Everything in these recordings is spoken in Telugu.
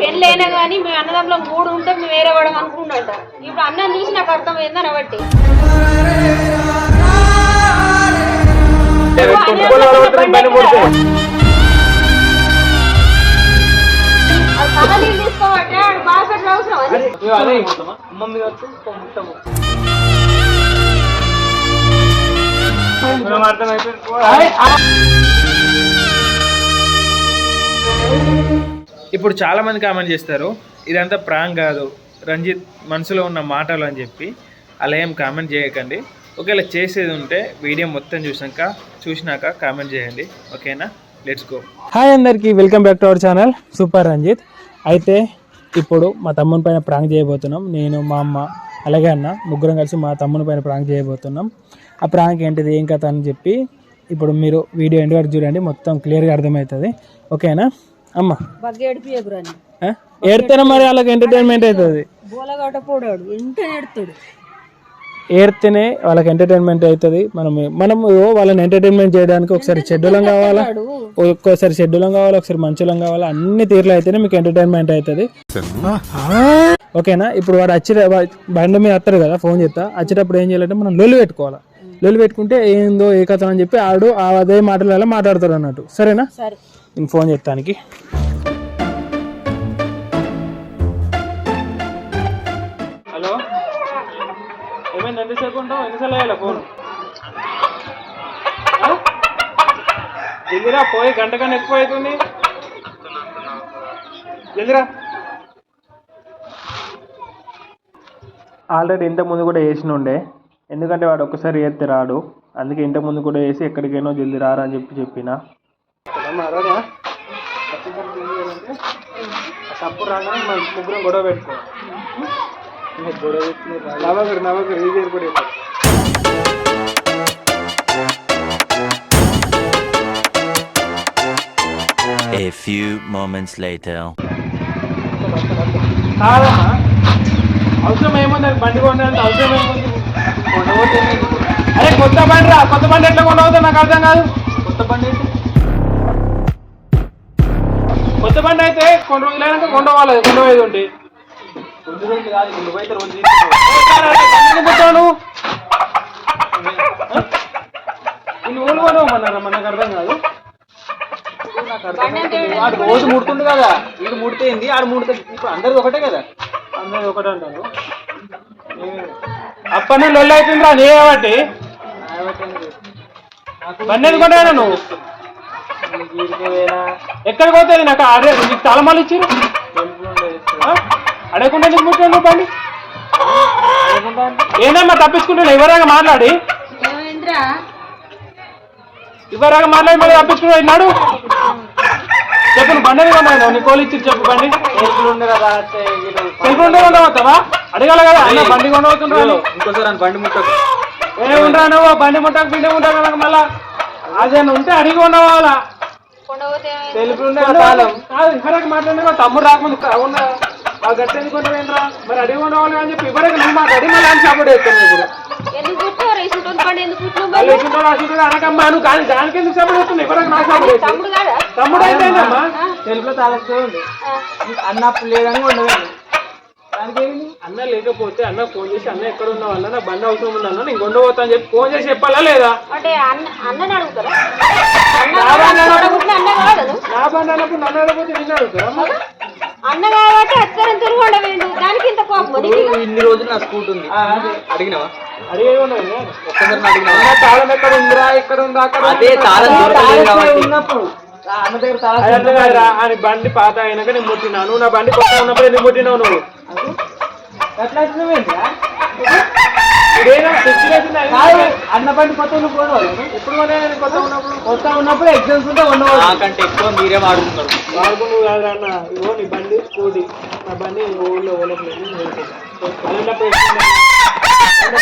పెళ్ళైనా కానీ మేము అన్నదమ్ములో మూడు ఉంటే మేము వేరే పడం అనుకున్నట ఇప్పుడు అన్నం చూసి నాకు అర్థమైంది అనబట్టి అవసరం. అది వచ్చి ముట్టము మనం అర్థమైపోయింది. ఇప్పుడు చాలామంది కామెంట్ చేస్తారు ఇదంతా ప్రాంక్ కాదు. రంజిత్ మనసులో ఉన్న మాటలు అని చెప్పి. అలా ఏం కామెంట్ చేయకండి. ఒకవేళ చేసేది ఉంటే వీడియో మొత్తం చూసాక చూసినాక కామెంట్ చేయండి. ఓకేనా? లెట్స్ గో హాయ్ అందరికీ welcome back to our channel super Ranjith అయితే ఇప్పుడు మా తమ్ముని పైన ప్రాంక్ చేయబోతున్నాం. నేను మా అమ్మ అలాగే అన్న ముగ్గురం కలిసి మా తమ్ముని పైన ప్రాంక్ చేయబోతున్నాం. ఆ ప్రాంక్ ఏంటిది ఏం కథ అని చెప్పి ఇప్పుడు మీరు వీడియో ఎండ్ వరకు చూడండి. మొత్తం క్లియర్గా అర్థమవుతుంది. ఓకేనా? అమ్మ. బాగా ఏడిపియకురాని? ఏడితేనే మరి వాళ్ళకి ఎంటర్టైన్మెంట్ అవుతుంది. బోలగాట పోడాడు ఎంత ఏడుతాడు. ఏడితేనే వాళ్ళకి ఎంటర్టైన్మెంట్ అవుతుంది. మనం మనం వాళ్ళని ఎంటర్టైన్మెంట్ చేయడానికి ఒకసారి షెడ్యూలం కావాలా? ఒక్కోసారి షెడ్యూలం కావాలా? ఒకసారి మంచులం కావాలా? అన్ని తీర్లు అయితేనే మీకు ఎంటర్టైన్మెంట్ అవుతుంది. ఓకేనా? ఇప్పుడు వాడు వచ్చి బండి మీద వస్తాడు కదా ఫోన్ చేస్తా. వచ్చేటప్పుడు ఏం చేయాలంటే మనం లొల్లి పెట్టుకోవాలా. లొల్లి పెట్టుకుంటే ఏందో ఏ కథ అని చెప్పి ఆడు ఆ అదే మాటలలో మాట్లాడతాడు అన్నట్టు. సరేనా? సరే. నేను ఫోన్ చేస్తానికి. హలో? ఏమైంది? ఎంతసేపు ఉంటావు? ఎన్నిసార్లు వేయాలి ఫోన్? జల్దిరా పోయి గంట కన్నా ఎక్కువ అవుతుంది. జల్దిరా. ఆల్రెడీ ఇంత ముందు కూడా వేసిన ఉండే ఎందుకంటే వాడు ఒక్కసారి ఏస్తే రాడు. అందుకే ఇంత ముందు కూడా వేసి ఎక్కడికైనా జల్దీ రారా అని చెప్పి చెప్పిన. తప్పు రాగానే మన ముగ్గురం గొడవ పెట్టుకో గొడవ నవగరు నవగరు ఇది కూడా A few moments later. కాదమ్మా. అవసరం ఏముంది? బండి కొనడానికి అవసరం ఏముంది? అరే కొత్త బండి రా. కొత్త బండి ఎట్లా కొండవుతా నాకు అర్థం కాదు. కొత్త బండి కొత్త బండి అయితే కొన్ని రోజులైనాక కొండవాలి కొండపోయేది ఉండి రెండు రోజులు కాదు నువ్వైతే రోజు తీసుకుంటావు నువ్వు కొనవు మన మనకు అర్థం కాదు. వాడు రోజు ముడుతుండు కదా. వీడు ముడితేంది ఆడు ముడితే ఇప్పుడు అందరిది ఒకటే కదా. అందరూ ఒకటే అంటారు. అప్పటి నుండి లొల్లి అవుతుందిరా నీ కాబట్టి. బండి ఎందుకుంటా నువ్వు? ఎక్కడికి పోతుంది నాకు అదే నీకు తలమాలు ఇచ్చిరు అడగకుండా నీకు ముట్టాను బండి? ఏందమ్మా తప్పించుకుంటాను ఎవరాగా మాట్లాడి? ఇవరాగా మాట్లాడి మళ్ళీ తప్పించుకుని వెళ్ళినాడు చెప్పు బండి కొన్నాను నీ కోళ్ళు ఇచ్చి చెప్పు బండి. తెలుసుండే కదా సెల్ ఫోన్ ఉండవద్దావా అడగాల కదా అన్న బండి కొనవుతుండ్రాను ఇంకోసారి అని బండి ముట్టకు. ఏముంటా నువ్వు బండి ముట్టకు పిండి ముట్టకు మళ్ళా. అదే ఉంటే అడిగి ఉండవాలా మాట్లాడినా తమ్ముడు రాకముందు కా- ఉన్న ఆ గట్టి ఎందుకు ఉండవేంద్రా మరి అడిగి ఉండవాలి అని చెప్పి ఇవరకు నువ్వు మాట్లాడి మళ్ళీ అని సపోర్ట్ చేస్తాను ఇప్పుడు అనకమ్మా. నువ్వు కానీ దానికి ఎందుకు సపోర్ట్ చేస్తున్నావు? నాకు సపోర్ట్ చేస్తాను తమ్ముడు అయితే తెలుగులో అన్నప్పుడు లేదని ఉండదు దానికి అన్న లేకపోతే అన్న ఫోన్ చేసి అన్న ఎక్కడ ఉన్నావు అన్న నా బండి అవసరం ఉంది అన్న నేను కొండపోతా అని చెప్పి ఫోన్ చేసి చెప్పాలా లేదా? అంటే అన్న అన్నని అడుగుతారా? అన్న అన్న. నా బండి అన్నప్పుడు నన్ను అడగపోతే నిన్ను అడుగుతారా అన్న కాబట్టి అక్కరం తిరుగుండ వేయండు దానికి ఇంత కోపం? ఇన్ని రోజులు నా స్కూట్ ఉంది. అడిగినావా? అడిగే ఉండదు ఒక్కసారి అడిగినావా? అన్న తాళం ఎక్కడ ఉందిరా? ఎక్కడ ఉందా? అక్కడ అదే తాళం దొరకలేదు కాబట్టి. ఉన్నప్పుడు. అన్న కాదురా, అని బండి పాత అయినాక నేను ముట్టినా నువ్వు నా బండి కొత్త ఉన్నప్పుడు ఎందుకు ముట్టినావు నువ్వు. అన్న బండి కొత్త ఎప్పుడు కొన్నాను కొత్త ఉన్నప్పుడు? కొత్త ఉన్నప్పుడు ఎగ్జామ్స్ ఉంటే ఉండవచ్చు నాకంటే ఎక్కువ మీరే వాడుతున్నారు. వాడుకు నువ్వు కాదు అన్న. ఇగో నీ బండి స్కూటీ. నా బండి ఊళ్ళో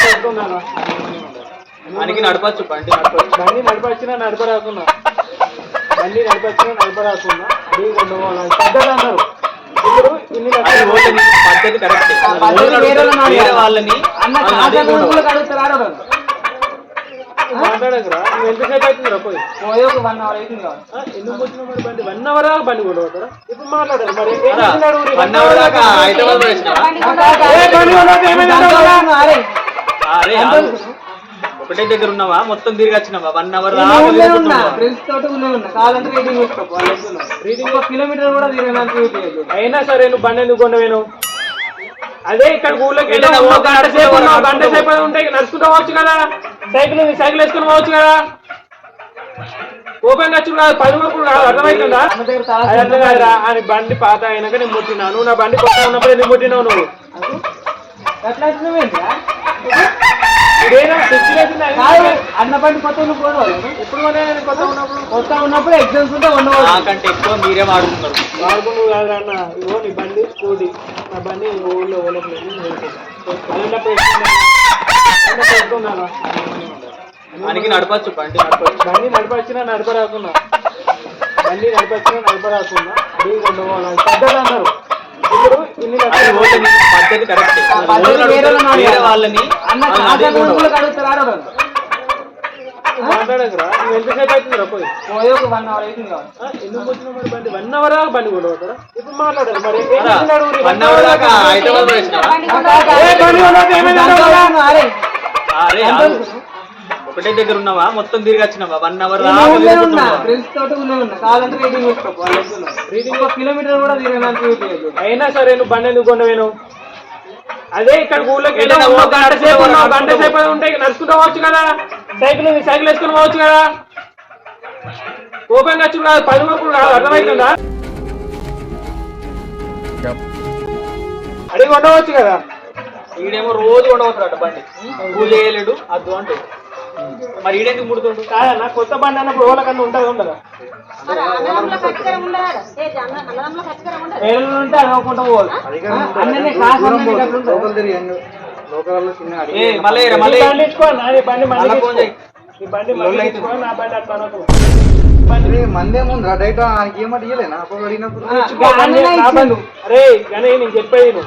పెట్టుకున్నాను మనకి నడపచ్చు బండి నడపచ్చు. బండి నడిపొచ్చినా నడపరాకున్నా. బండి నడిపొచ్చినా నడపరాకున్నా. అడిగి కొండపోవాలి పెద్దలు అన్నారు. ఇప్పుడు ఇన్ని అది లక్షలు ఓల్డ్ పద్ధతి కరెక్ట్ పద్ధతి వేరే వాళ్ళని వేరే వాళ్ళని అన్న వాళ్ళని కాసా అడిగి ఉండవు. గురుకులకు అడుగుతారు ఆడవాళ్ళు. మాట్లాడకురా. నువ్వు ఎంతసేపు అవుతుందిరా? పోయి. పోయి ఒక వన్ అవర్ అవుతుంది కావాలి ఆ, ఎందుకు వచ్చిన మరి బండి? వన్ అవర్ దాకా బండి కొట్టబోతారా ఇప్పుడు మాట్లాడారు మరి? వన్ అవర్ దాకా హైదరాబాద్? అరే అరే. ఒకటే దగ్గర ఉన్నావా? మొత్తం తిరిగి వచ్చినావా? వన్ అవర్ నేను ఊళ్ళో ఉన్నా. ఫ్రెండ్స్ తోటి ఊళ్ళో ఉన్నా. కావాలంటే రీడింగ్ చూసుకో వాళ్ళు వెళ్తున్నారు. రీడింగ్ ఒక కిలోమీటర్ కూడా తిరగడానికి అయినా సరే నువ్వు బండి ఎందుకు కొండవేను అదే ఇక్కడ ఊళ్ళోకి గంట సేపు సేపు ఉన్నావు, గంట నడుచుకుంటూ సేపు ఉంటే నడుచుకుంటూ పోవచ్చు కదా? సైకిల్ సైకిల్ వేసుకుని పోవచ్చు కదా? ఓపెన్ వచ్చి కాదు పది వరకు కాదు. అర్థమవుతుందా అర్థం కాదురా. అని బండి పాత అయినాక నేను ముట్టినా. నువ్వు నా బండి కొత్త ఉన్నప్పుడు ఎందుకు ముట్టినావు నువ్వు? ఎట్లా వచ్చినావేంట్రా? ఇదేనా సిచ్యువేషన్ కాదు అన్న బండి కొత్త నువ్వు ఇప్పుడు ఎప్పుడు కొత్త ఉన్నప్పుడు కొత్త ఉన్నప్పుడు ఎగ్జామ్స్ ఉంటే ఉండవచ్చు నాకంటే ఎక్కువ మీరే వాడుతున్నారు వాడుకు నువ్వు కాదు అన్న ఇగో నీ బండి స్కూటీ నా బండి ఊళ్ళో ఓలట్లేదు మనకి నడపచ్చు బండి నడపచ్చు బండి నడిపొచ్చినా నడపరాకున్నా బండి నడిపొచ్చినా నడపరాకున్నా అడిగి కొండపోవాలి అన్నారు పద్ధతి కరెక్ట్. వాళ్ళని అన్న మాట్లాడకురా. నువ్వు ఎంతసేపు అవుతుందిరా పోయి? పోయి ఒక వన్ అవర్ అవుతుంది ఎందుకు వచ్చినావు మరి బండి? వన్ అవర్ బండి కొట్టబోతారా ఇప్పుడు మాట్లాడారు మరి? వన్ అవర్ దాకా హైదరాబాద్ ఒకటే దగ్గర ఉన్నావా? మొత్తం తిరిగి వచ్చినావా? వన్ అవర్ నేను ఫ్రెండ్స్ తోటి ఉన్నా రీడింగ్ రీడింగ్ ఒక కిలోమీటర్ కూడా తిరగడానికి అయినా సరే నువ్వు బండి ఎందుకు కొండవేను అదే ఇక్కడ ఊళ్ళోకి గంట సేపు ఉన్నావు, గంట సేపు ఉంటే నడుచుకుంటూ పోవచ్చు కదా? సైకిల్ సైకిల్ వేసుకుని పోవచ్చు కదా? ఓపెన్ వచ్చి కాదు పది వరకు కాదు అర్థమవుతుందా అడిగి ఉండవచ్చు కదా? ఈడేమో రోజు ఉండవుతాడు బండి. పూజ చేయలేడు అద్దు అంటే మరి ఈడెందుకు ముడుతుండు? కాదన్న కొత్త బండి అన్నప్పుడు ఓలకన్నా ఉంటుంది ఉండదా ఏళ్ళు ఉంటే పోవాలి. కాసు బండి బండి మళ్ళీ. ఈ బండి మళ్ళీ నా బండి అట్లా అనకు. మందేముందిరా ఆయనకి ఏమంటే ఇయ్యలేనా? అప్పుడు అడిగినప్పుడు. అరే కానీ నేను చెప్పేది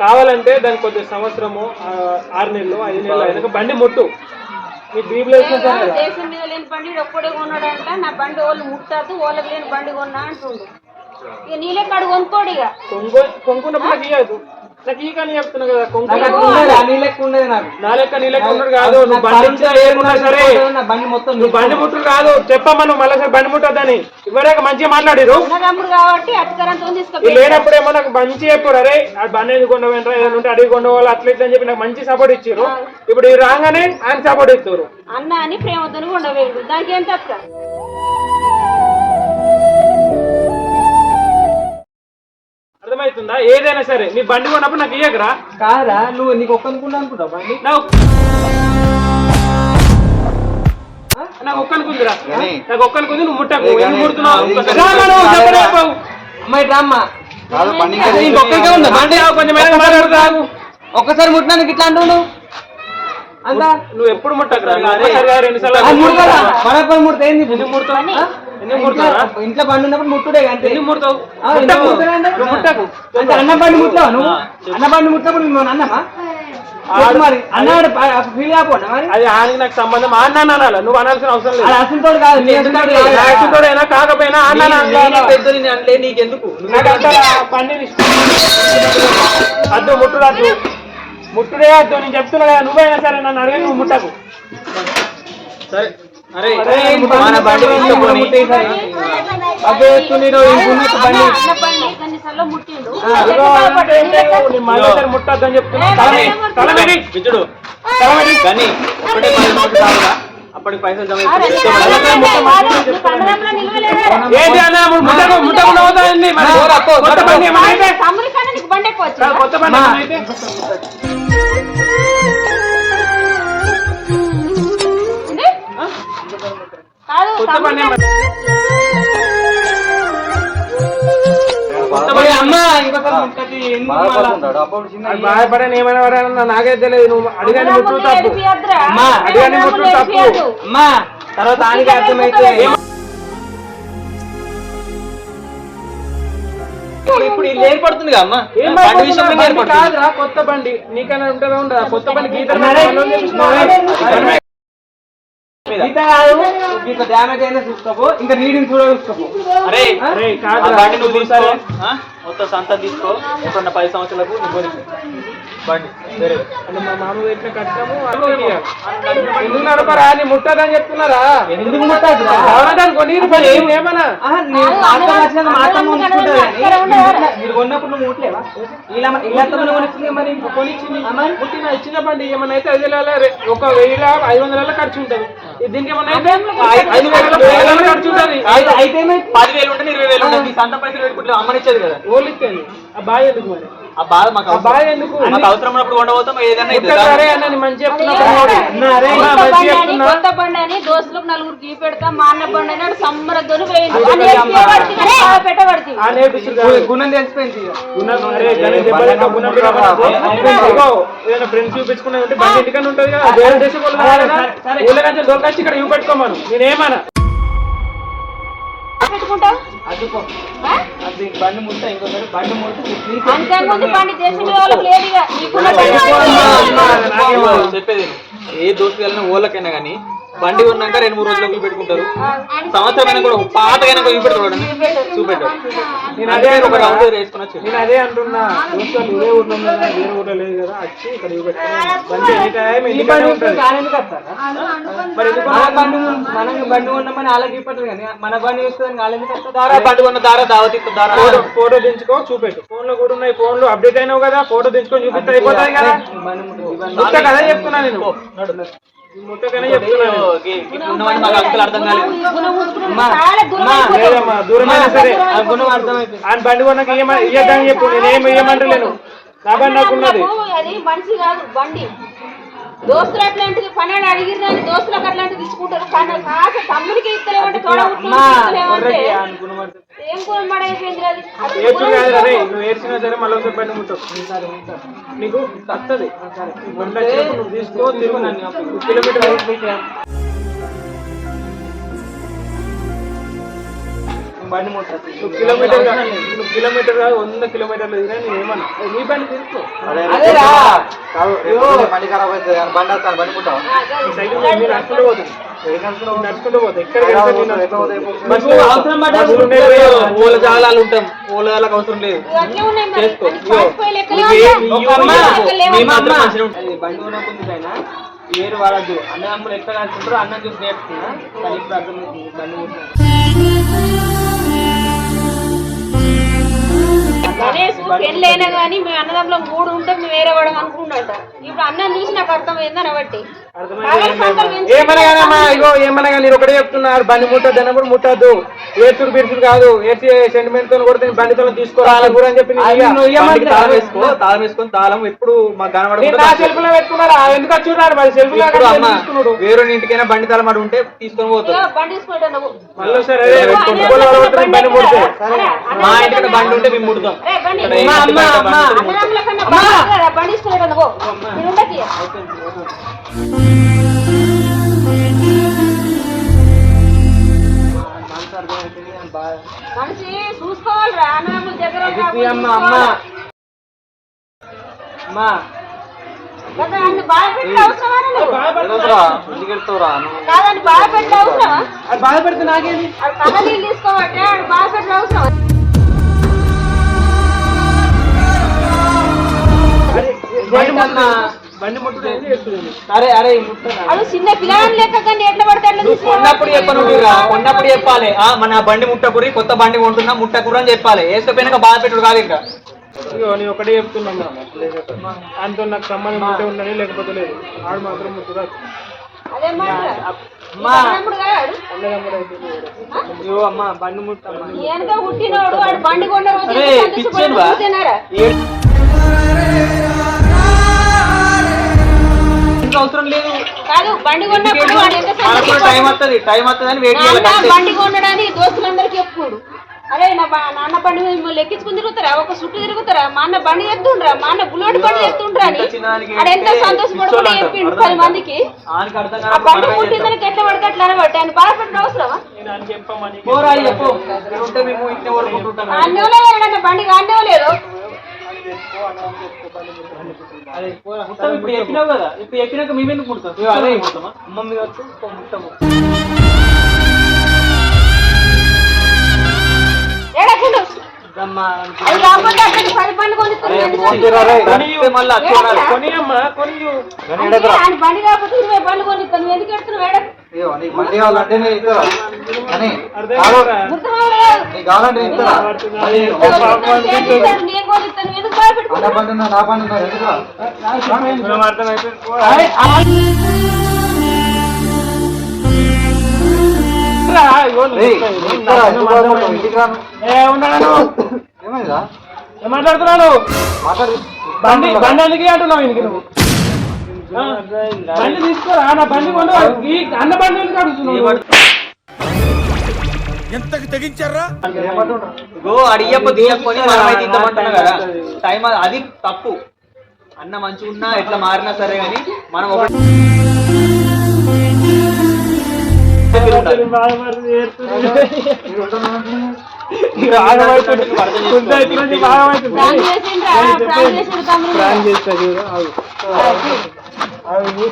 కావాలంటే దానికి కొద్ది సంవత్సరము ఆ, ఆరు నెలలు ఐదు నెలలు అయినాక బండి ముట్టు. దేశం మీద లేని బండి ఒక్కడే కొన్నాడంట నా బండి వాళ్ళు ముట్టాదు వాళ్ళకి లేని బండి కొన్నా అంటుండు. ఇక నీలే కాడు కొనుక్కోడు ఇక. కొనుక్కున్నప్పుడు నాకు ఇయ్యదు నాకు ఈ కానీ చెప్తున్నా కదా నీ లెక్క నా కాదు నువ్వు బండి ఏమున్నా సరే. నా బండి మొత్తం నువ్వు బండి ముట్టుడు కాదు చెప్పమ్మా నువ్వు మళ్ళీ సరే బండి ముట్టొద్దని. ఇవ్వలేక మంచిగా మాట్లాడిరు. ఈ తీసుకుపోయి లేనప్పుడేమో నాకు మంచి చెప్పారు అరే ఆ బండి ఎందుకు ఉండవేంట్రా ఏదైనా ఉంటే అడిగి కొండవాలి అట్లా ఇట్లా అని చెప్పి నాకు మంచి సపోర్ట్ ఇచ్చారు ఇప్పుడు ఈ రాగానే ఆయన సపోర్ట్ ఇస్తారు అన్న అని ప్రేమతో దానికి ఏం తప్ప? అర్థమవుతుందా? ఏదైనా సరే నీ బండి కొన్నప్పుడు నాకు ఇయ్యకరా. కాదురా నువ్వు నీకు ఒక్కనుకున్నా అనుకుంటావు బండి? నాకు నాకు ఒక్కనుకుందిరా నాకు ఒక్కనుకుంది నువ్వు ముట్టకు. ఎందుకు ముడుతున్నావు. అమ్మాయి రామ్మా. కాదు ఉందా? బండి కొంచెం. ఒక్కసారి ముట్టినందుకు ఇట్లా నువ్వు అంతా నువ్వు ఎప్పుడు ముట్టకురా? కాదు, రెండు సార్లు ముడితే ఏంది? ఎందుకు ఇంట్లో- బండి ఉన్నప్పుడు ముట్టుడే ఎందుకు ముట్టకు. అంటే? అన్న బండి ముట్టావు నువ్వు? అన్న బండి ముట్టినప్పుడు నువ్వు అన్నమా మరి. అన్నాడు ఫీల్ కాకుండా మరి? అది ఆయనకి నాకు సంబంధం. ఆ అన్న అనాలి నువ్వు అనాల్సిన అవసరం లేదు. అది అసలు కాదు. నీ అసలు యాక్సిడెంట్ కాకపోయినా అన్న అనాలి. అంటే నీకెందుకు. అద్దు ముట్టుడు అద్దు. ముట్టుడే అద్దు. నేను చెప్తున్నా కదా నువ్వైనా సరే నన్ను అడిగి నువ్వు ముట్టకు. సరే. మన బండి తీసుకొని అదే ఈ బండి మళ్ళీ ముట్టద్దని కానీ ఒకటే పది నోట్లు కావాలా అప్పటికి పైసలు జమ ఏంటి అన్న ముట్టకు ముట్టకుండా కొత్త బండి? కొత్త బండి బాధపడని ఏమైనా వాడన్నా నాకైతే తెలియదు నువ్వు అడిగాని ముట్టు తప్పు. అమ్మా, అడిగాని ముట్టు తప్పు. అమ్మా తర్వాత దానికి అర్థమైతే ఇప్పుడు- ఇది ఏర్పడుతుంది అమ్మా బండి విషయంలో కొత్త బండి నీకైనా ఉంటుందా ఉండదా కొత్త బండి గీత గీత కాదు. గీత డ్యామేజ్ అయినా చూసుకోపో ఇంకా రీడింగ్ కూడా చూసుకోపో అరే అరే ఆ కాదురా బండి నువ్వు తీసుకో. ఆ? మొత్తం సంత తీసుకో. ఎప్పుడన్నా పది సంవత్సరాలకు నువ్వు బండి. వేరే అంటే మా మామ పెట్టిన కట్టము అన్నీ ఇయ్యాలి. ఎందుకు నడపరా నీ ముట్టదని చెప్తున్నారా? ఎందుకు ఏమన్నా? మీరు- కొన్నప్పుడు నువ్వు ముట్టలేవా ఇలా ఇలా మరి. కొనిచ్చింది. పుట్టిన చిన్న బండి ఏమన్నా అయితే ఐదు వేల రె- ఒక వెయ్యి ఐదు వందల ఖర్చు ఉంటది. ఇది దీనికి ఏమన్నా అయితే ఐదు వేల వేల ఖర్చు ఉంటది. అయితే? పదివేలు ఉంటే ఇరవై వేలు ఉంటుంది. సంత పైసలు పెట్టుకుంటే అమ్మనిచ్చేది కదా. ఓళ్ళు ఇచ్చేది. ఆ బాయ్ ఎందుకు మరి? ఆ బాధ మాకు. బాయ్ ఎందుకు? మాకు అవసరం ఉన్నప్పుడు ఉండబోతాం ఏదైనా కొత్త బండి అని దోస్తులకు నలుగురు గీ పెడతాం మా అన్న బండి అని ఏదైనా ఫ్రెండ్స్ చూపించుకునే ఉంటే బండి ఇంటికన్నా ఉంటది కదా. వేరే దేశం దొరకచ్చి ఇక్కడ చూపెట్టుకోమను నేనేమన్నా? పెట్టుకుంటావు అదుకో. అది బండి ముట్ట బండి ముట్ట అంతకుముందు బండి వాళ్ళకి లేదు ఇక. చెప్పేది. ఏ దోస్తు వెళ్ళినా ఊళ్ళకైనా కానీ బండి ఉన్నాక రెండు మూడు రోజులకు పెట్టుకుంటారు. సంవత్సరం అయినా కూడా పాత అయినా కూడా చూపెడతాడు చూపెట్టాడు నేను అదే ఒక రౌండ్ వేసుకుని వచ్చి నేను అదే అంటున్నా. దోస్తులు ఇదే ఊర్లో వేరే ఊర్లో లేదు కదా వచ్చి ఇక్కడ చూపెట్టుకోమను బండి ఎనీ టైం? మరి మన బండి ఉంది- మనం బండి ఉన్నామని వాళ్ళకి ఇప్పటి కానీ మన బండి చూస్తుంది వాళ్ళు ఎందుకు వస్తారు? దారా బండి కొన్న దారా దావతి దారా. ఫోటో దించుకో చూపెట్టు. ఫోన్లో కూడా ఉన్నాయి ఫోన్లో అప్డేట్ అయినావు కదా ఫోటో దించుకొని చూపిస్తే అయిపోతాయి కదా. కదా చెప్తున్నా నేను. ఆయన బండి కొన్నాక ఇయ్యద్దని చెప్పు నేనేం ఇయ్యమంటలేను నా బండి నాకు ఉన్నది. నాకు అది మనిషి కాదు బండి. దోస్తులు అట్లాంటిది పన్నెండు అడిగిరు కానీ దోస్తులకు అట్లాంటిది తీసుకుంటారు కానీ కాస తమ్ముడికి ఇస్తలేమంటే తోడ ఏం కూరమాడ అయిపోయింది అది నువ్వు ఏడ్చినా సరే మళ్ళీ ఒకసారి ముట్టవు నీకు వస్తుంది బండి వచ్చినప్పుడు నువ్వు తీసుకో తిరుగు నన్ను. కిలోమీటర్ బండి ముట్టదు నువ్వు కిలోమీటర్ కాదు, నువ్వు కిలోమీటర్ కాదు వంద కిలోమీటర్లు దిగినా నేను ఏమన్నా నీ బండి తీసుకో బండి ఖరాబ్ అవుతుంది బండి వస్తాను బండి ముట్టావు ఈ సైకిల్ మీద మీరు నడుచుకుంటూ పోతుంది. నడుచుకుంటూ అవసరం ఉంటాం. జాగాలకు అవసరం లేదు. చేసుకో. బండి ఉన్నప్పుడు పైన ఏరు వాడద్దు. అన్నదమ్ములు ఎట్లా కాల్చుకుంటారో అన్నం చూసి నేర్చుకున్నా కానీ ఇప్పుడు అర్థమవుతుంది బండి పెళ్ళైనా కానీ మీ అన్నదమ్ములం మూడు ఉంటే మేము వేరే వాడు అనుకున్నట ఇప్పుడు అన్నం చూసి నాకు ఇగో కానీ నేను ఒకటే చెప్తున్నా బండి ముట్టద్దు అన్నప్పుడు ముట్టద్దు. ఏడ్చుడు బిడ్చుడు కాదు. ఏడ్చి సెంటిమెంట్తో కూడా బండితో తీసుకోవాలి కూడా అని చెప్పి? తాళం వేసుకో తాళం వేసుకొని తాళం ఎప్పుడు మాకు సెల్ఫ్లో పెట్టుకున్నారా? ఎందుకు వచ్చున్నారు మరి? సెల్ఫ్లో వేరే ఇంటికైనా బండి తాళం అటు ఉంటే తీసుకొని పోతారు బండి తీసుకుంటా నువ్వు. మళ్ళీ సరే బండి ముడితే మా ఇంటికి బండి ఉంటే మేము ముడతాం. అమ్మా, ఇంటి అమ్మా, బండి మనిషి చూసుకోవాలిరా అన్నదమ్ముల దగ్గర అమ్మ అమ్మ. అమ్మ. కదా అన్ని బాగా పెట్టే అవసరమా నువ్వు కాదండి బాగా పెట్టే అవసరమా? బాధపడితే నాకేంది? అది కథ నీళ్ళు తీసుకోవట్టే ఆడు బాగా పెట్టే అవసరం. అరే అరే ఈ ముట్టనా అది చిన్న పిల్లగాని లెక్క కానీ ఎట్లా పడితే అట్లా నువ్వు కొన్నప్పుడు చెప్పను కొన్నప్పుడు చెప్పాలి. ఆ మన బండి ముట్టకురి కొత్త బండి కొంటున్నా ముట్టకురు అని చెప్పాలి. వేసుకపోయినాక బాధ పెట్టుడు కాదు ఇంకా. ఇగో నేను ఒకటే చెప్తున్నా అంత నాకు సంబంధం ఉంటే ఉండని లేకపోతే లేదు. ఆడు మాత్రం ముట్టుదా అదే మాట. అమ్మా అన్నప్పుడు కాడు అయ్యో అమ్మ బండి బండి కొన్న అవసరం లేదు. కాదు బండి కొన్నప్పుడు మనకు టైం వస్తుంది టైం వస్తుంది అని వెయిట్ చేయాలి నాన్న అంతే. బండి కొనడానికి దోస్తులందరికీ చెప్పుకోడు. అరే నా బా- నాన్న బండి మిమ్మల్ని ఎక్కించుకుని తిరుగుతారా? ఒక చుట్టూ తిరుగుతారా? మా అన్న బండి ఎత్తుండ్రా? మా అన్న బుల్లెట్ బండి ఎత్తుండ్రా అని. ఎంత అంటారు. చెప్పిండు పది. మందికి. ఆ బండి పుట్టిందని ఎట్లా పడితే అట్లా అనబట్టి ఆయన బాధపడిన అవసరమా? లేదన్న బండి అన్నేవ మొత్తం ఇప్పుడు ఎక్కినావు కదా ఇప్పుడు ఎక్కినాక మేము ఎందుకు ముడతాం? అదే ముడతామా? అమ్మ మీద వచ్చి ముట్టము. ఏడకుండు అది కాకపోతే అక్కడికి పది బండి కొనిస్తుంది బండి కాకపోతే ఇరవై నువ్వు ఎందుకు ఎడుతున్నావు నీకు బండి కావాలంటే నేను ఇస్తారా అని నీకు కావాలంటే నేను ఇస్తారా బండి నా బండి? ఇంటికి రాను ఏమైందా ఏం మాట్లాడుతున్నాను మాట్లాడు. బండి బండి ఎందుకు అంటున్నావు ఇంటికి నువ్వు? బండి తీసుకోరా నా బండి కొను. ఈ అన్న బండి ఎందుకు అడుగుతున్నావు అడిగప్ప తీయకపోని మనమైతే ఇద్దామంటున్నాం కదా. టైం అది- అది తప్పు. అన్న మంచిగా ఉన్నా ఎట్లా మారినా సరే కానీ మనం ఒకటి. ప్రాణం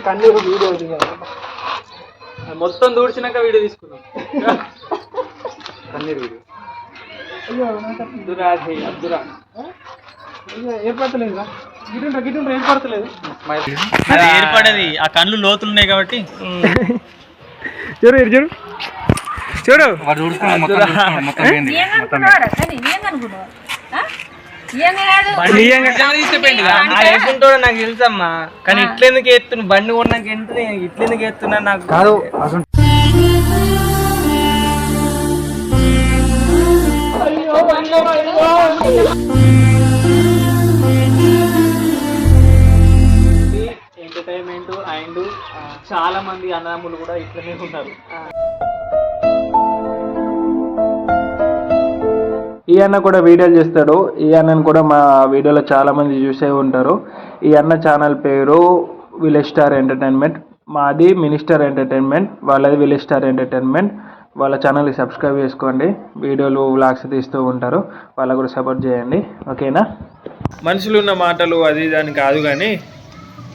కన్నీరు వీడియో మొత్తం దూడ్చినాక వీడియో తీసుకున్నాం కన్నీరు వీడు. అబ్దురా హే, అబ్దురా ఏర్పడతలేదురా. గిటుండ్రా గిటుండ్రా ఏర్పడతలేదు. అది ఏర్పడేది. ఆ కళ్ళు లోతులు ఉన్నాయి కాబట్టి. చూడు చూడు. చూడు. నాకు తెలుసమ్మా. కానీ ఇట్లెందుకు ఎత్తున్నా బండి కొన్నాక ఎంత ఇట్లెందుకు ఎత్తున్నా నాకు కాదు అసలు ఎంటర్టైన్మెంట్ అండ్ చాలా మంది అన్నదమ్ములు కూడా ఇట్లనే ఉన్నారు. ఈ అన్న కూడా వీడియోలు చేస్తాడు. ఈ అన్నను కూడా మా వీడియోలో చాలామంది చూసే ఉంటారు. ఈ అన్న ఛానల్ పేరు విలేజ్ స్టార్ ఎంటర్టైన్మెంట్. మాది మినిస్టర్ ఎంటర్టైన్మెంట్. వాళ్ళది విలేజ్ స్టార్ ఎంటర్టైన్మెంట్. వాళ్ళ ఛానల్కి సబ్స్క్రైబ్ చేసుకోండి. వీడియోలు వ్లాగ్స్ తీస్తూ ఉంటారు. వాళ్ళకు కూడా సపోర్ట్ చేయండి. ఓకేనా? మనుషులు ఉన్న మాటలు అది దాని కాదు కానీ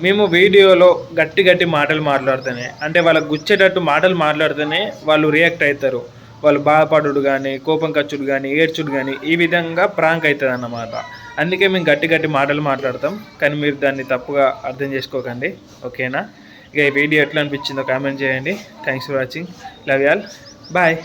మేము వీడియోలో గట్టి గట్టి మాటలు మాట్లాడుతూనే అంటే వాళ్ళకు గుచ్చేటట్టు మాటలు మాట్లాడితేనే వాళ్ళు రియాక్ట్ అవుతారు. వాళ్ళు బాధపడుడు కానీ కోపం ఖర్చుడు కానీ ఏడ్చుడు కానీ ఈ విధంగా ప్రాంక్ అవుతుంది అన్నమాట అందుకే మేము గట్టి గట్టి మాటలు మాట్లాడతాం. కానీ మీరు దాన్ని తప్పుగా అర్థం చేసుకోకండి. ఓకేనా? ఇక ఈ వీడియో ఎట్లా అనిపించిందో కామెంట్ చేయండి. Thanks for watching love y'all bye